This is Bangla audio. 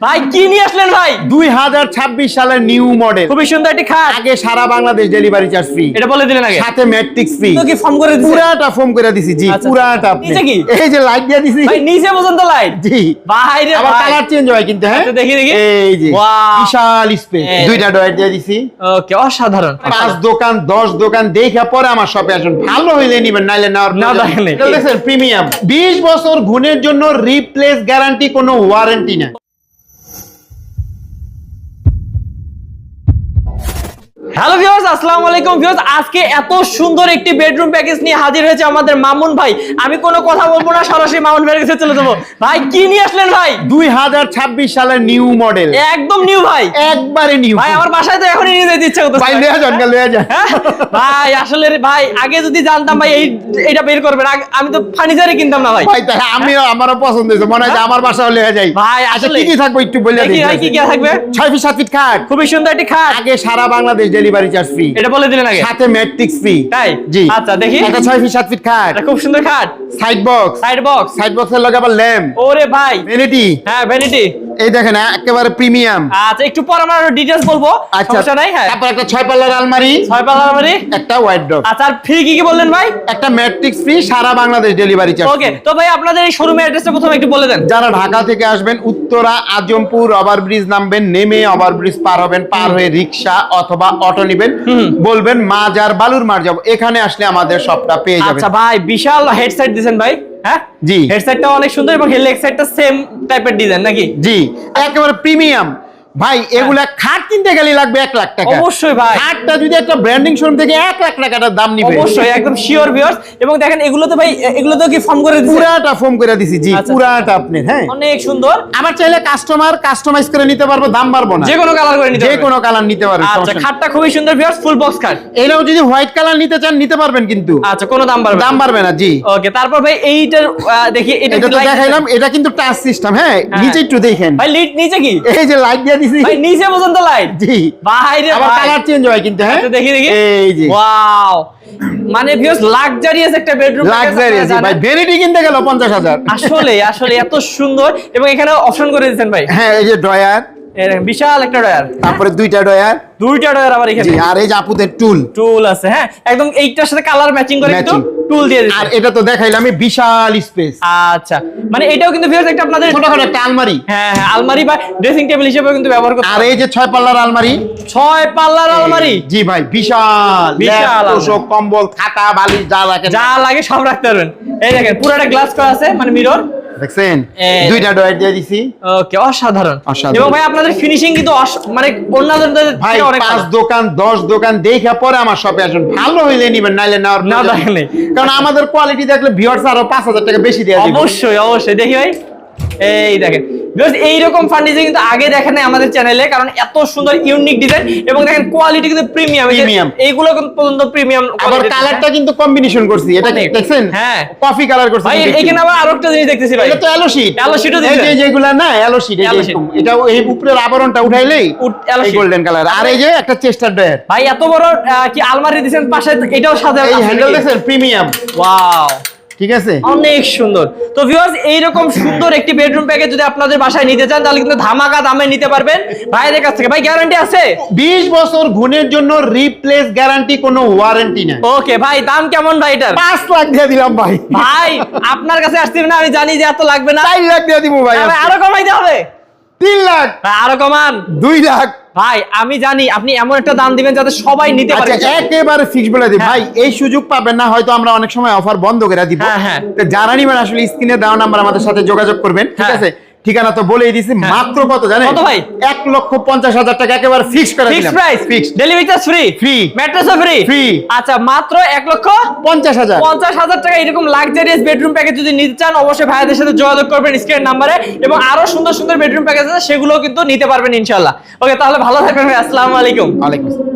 ভাই কি নিয়ে আসলেন ভাই? দুই হাজার ছাব্বিশ সালের নিউ মডেল। খুবই সুন্দর একটি খাট। আগে সারা বাংলাদেশ ডেলিভারি চার্জ ফ্রি এটা বলে দিলেন আগে। সাথে ম্যাট্রিক্স ফ্রি তো কি ফর্ম করে পুরাটা ফোন করে দিছি জি আচ্ছা। পুরাটা আপনি নিচে কি? এই যে লাইট দিয়ে দিছি। ভাই নিচে পর্যন্ত লাইট জি। ভাই রে আবার কালার চেঞ্জ হয় কিন্তু হ্যাঁ? আচ্ছা, দেখি, দেখি। এই যে বিশাল স্পেস দুইটা ডয়ার দিয়ে দিছি। ওকে অসাধারণ। পাঁচ দোকান দশ দোকান দেখে পরে আমার শপে আসুন। ভালো হইলে নিবেন নাইলে না, দরকার নেই। প্রিমিয়াম বিশ বছর গুণের জন্য রিপ্লেস গ্যারান্টি কোনো ওয়ারেন্টি না হ্যালো ভিউয়ার্স আসসালামু আলাইকুম। ভিউয়ার্স আজকে এত সুন্দর একটি বেডরুম প্যাকেজ নিয়ে হাজির হয়েছে আমাদের মামুন ভাই। আমি কোনো কথা বলব না সরাসরি মামুন ভাইয়ের কাছে চলে যাব। ভাই কি নিয়ে আসলেন ভাই? দুই হাজার ছাব্বিশ সালের নিউ মডেল একদম নিউ ভাই। একবারে নিউ ভাই আমার বাসায় তো এখনই নিয়ে যেতে ইচ্ছা করতেছে ভাই লয়ে যান গা, লয়ে যান। হ্যাঁ? ভাই আসলে ভাই আগে যদি জানতাম ভাই এই এটা বের করবেন আমি তো ফার্নিচারই কিনতাম না ভাই। ভাই তাই আমি আমারও পছন্দ হয়েছে। মনে হয় যে আমার বাসা লয়ে যাই। ভাই, আচ্ছা আসলে- কি কি থাকবে একটু বলে দিই কি কি থাকবে? ছয় ফিট সাত ফিট খাট। খুবই সুন্দর একটি খাট। আগে সারা বাংলাদেশ ডেলিভারি চার্জ ফ্রি এটা বলে দিলেন আগে। সাথে ম্যাট্রিক্স ফ্রি তাই? জি। আচ্ছা দেখি। এটা 6 ফিট 7 ফিট খাট। এটা খুব সুন্দর খাট। Side box side box side বক্সের লগে আবার ল্যাম্প ওরে ভাই। ভ্যানিটি হ্যাঁ ভ্যানিটি এই দেখেন একেবারে প্রিমিয়াম আচ্ছা একটু পর আমরা ডিটেইলস বলব। আচ্ছা সমস্যা নাই হ্যাঁ। তারপর একটা ছয় পাল্লার আলমারি ছয় পাল্লা আলমারি। একটা হোয়াইট ডগ আচ্ছা আর ফ্রি কি কি বললেন ভাই? একটা ম্যাট্রিক্স ফ্রি সারা বাংলাদেশ ডেলিভারি চার্জ ওকে তো ভাই আপনাদের এই শোরুমের অ্যাড্রেসটা প্রথমে একটু বলে দেন। যারা ঢাকা থেকে আসবেন উত্তরা আজমপুর ওভার ব্রিজ নামবেন নেমে ওভার ব্রিজ পার হবেন পার হয়ে রিক্সা অথবা অটো নেবেন। বলবেন মাজার বালুর মার যাব। এখানে আসলে আমাদের সবটা পেয়ে যাবেন। আচ্ছা ভাই বিশাল হেডসেট দিয়েছেন ভাই। হ্যাঁ? জি। হেডসেটটা অনেক সুন্দর এবং লেগ সেটটা সেম টাইপের ডিজাইন নাকি? জি একেবারে প্রিমিয়াম ভাই এগুলা খাট কিনতে গেলে লাগবে এক লাখ টাকা। অবশ্যই ভাই। খাটটা যদি একটা ব্র্যান্ডিং শোরুম থেকে এক লাখ টাকাটার দাম নিবে। অবশ্যই একদম শিওর ভিউয়ার্স এবং দেখেন এগুলো তো ভাই এগুলো তো কি ফর্ম করে দিয়েছে পুরাটা ফোম করে দিছি জি আচ্ছা। পুরাটা আপনি হ্যাঁ। অনেক সুন্দর। আবার চাইলে কাস্টমার কাস্টমাইজ করে নিতে পারব দাম বাড়বো না। যে কোনো কালার করে নিতে যে কোনো কালার নিতে পারবেন আচ্ছা খাটটা খুবই সুন্দর ভিউয়ার্স ফুল বক্স খাট। এটাও যদি হোয়াইট কালার নিতে চান নিতে পারবেন কিন্তু। আচ্ছা কোনো দাম বাড়বে দাম বাড়বে না জি। ওকে তারপর ভাই এইটার দেখি এটা দেখাইলাম এটা কিন্তু টাচ সিস্টেম হ্যাঁ হ্যাঁ। নিচে একটু দেখেন। ভাই লিট নিচে কি? এই যে লাইট দিয়ে দিছি। ভাই নিচে পর্যন্ত লাইট। জি। বাইরে আবার কালার চেঞ্জ হয় কিন্তু হ্যাঁ? আচ্ছা, দেখি দেখি। এই ওয়াও মানে লাক্সারিয়াস একটা বেডরুম ভাই। ভ্যানিটি কিনতে গেল আসলে আসলে এত সুন্দর। এবং এখানে অপশন করে দিচ্ছেন ভাই। হ্যাঁ এই যে ড্রয়ার বিশাল একটা ডয়ার তারপরে দুইটা ড্রয়ার। দুইটা ডয়ার আবার এখানে। আর এই যে আপুদের টুল। টুল আছে হ্যাঁ? একদম এইটার সাথে কালার ম্যাচিং করে কিন্তু টুল দিয়ে আর এটা তো দেখাইলাম এই বিশাল স্পেস আচ্ছা মানে এটাও কিন্তু ভিউয়ার্স একটা আপনাদের ছোটখাটো একটা আলমারি। হ্যাঁ হ্যাঁ আলমারি বা ড্রেসিং টেবিল কিন্তু ব্যবহার করতে আর এই যে ছয় পাল্লার আলমারি। ছয় পাল্লার আলমারি। জি ভাই বিশাল। বিশাল কম্বল খাতা বালিশ যা লাগে। যা লাগে সব রাখতে পারবেন। এই দেখেন পুরোটা গ্লাস করা আছে মানে মিরর দেখছেন? দুইটা ডয়ার দিয়ে দিছি। ওকে অসাধারণ। এবং ভাই আপনাদের ফিনিশিং কিন্তু মানে অন্যদের ভাই পাঁচ দোকান দশ দোকান দেখা পরে আমার শপে আসুন। ভালো হইলে নিবেন নাইলে না না, নেই। কারণ আমাদের কোয়ালিটি দেখলে ভিউয়ার্স আরও পাঁচ হাজার টাকা বেশি দিয়ে দিবে। অবশ্যই অবশ্যই। দেখি ভাই। এই দেখেন। এইরকম ফার্নিচার কিন্তু আগে দেখেন আমাদের চ্যানেলে কারণ এত সুন্দর ইউনিক ডিজাইন এবং দেখেন কোয়ালিটি কিন্তু প্রিমিয়াম। এইগুলো কিন্তু পর্যন্ত প্রিমিয়াম আবার কালারটা কিন্তু কম্বিনেশন করছি এটা দেখছেন? হ্যাঁ। কফি কালার করছি ভাই এখানে আবার আরও একটা জিনিস দেখতেছি ভাই। এটা তো অ্যালো শীট এই যেগুলা না অ্যালো শীট এটা এই উপরের আবরণটা উঠাইলেই sheet। গোল্ডেন কালার আর এই যে একটা চেস্টার ড্রয়ার ভাই এত বড় কি আলমারি দিয়েছেন পাশে এটাও সাথে এই হ্যান্ডেল দেখছেন? প্রিমিয়াম ওয়াও ঠিক আছে? অনেক সুন্দর। তো ভিউয়ার্স এইরকম সুন্দর একটি বেডরুম প্যাকেজ যদি আপনাদের বাসায় নিতে চান তাহলে কিন্তু ধামাকা দামে নিতে পারবেন ভাইদের কাছ থেকে। ভাই গ্যারান্টি আছে? 20 বছর গুণের জন্য রিপ্লেস গ্যারান্টি কোনো ওয়ারেন্টি নাই। ওকে ভাই দাম কেমন ভাই এটার? 5 লাখ দিয়ে দিলাম ভাই। ভাই আপনার কাছে আসছি না আমি জানি যে এত লাগবে না। 4 লাখ দিয়ে দিব ভাই আরও কমাইতে হবে? 3 লাখ। আরও কমান। 2 লাখ। ভাই আমি জানি আপনি এমন একটা দাম দিবেন যাতে সবাই নিতে পারে আচ্ছা একেবারে ফিক্স বলে দিই হ্যাঁ। ভাই এই সুযোগ পাবেন না হয়তো আমরা অনেক সময় অফার বন্ধ করে দিব হ্যাঁ, হ্যাঁ। তো যারা নিবেন আসলে স্ক্রিনে দেওয়া নাম্বার আমাদের সাথে যোগাযোগ করবেন ঠিক হ্যাঁ। আছে ঠিকানা তো বলেই দিছি মাত্র কত জানেন? কত ভাই? এক লক্ষ পঞ্চাশ হাজার টাকা একেবারে ফিক্স করে দিলাম। Fix price fix delivery charge free Free। ম্যাট্রেসও ফ্রি Free। আচ্ছা মাত্র এক লক্ষ পঞ্চাশ হাজার। পঞ্চাশ হাজার টাকা এরকম লাক্সারিয়াস বেডরুম প্যাকেজ যদি নিতে চান অবশ্যই ভাইয়াদের সাথে যোগাযোগ করবেন স্ক্রিন নাম্বারে এবং আরও সুন্দর সুন্দর বেডরুম প্যাকেজ আছে সেগুলোও কিন্তু নিতে পারবেন ইনশাল্লাহ ওকে তাহলে ভালো থাকবেন ভাই আসসালামু আলাইকুম। ওয়ালাইকুম আসসালাম।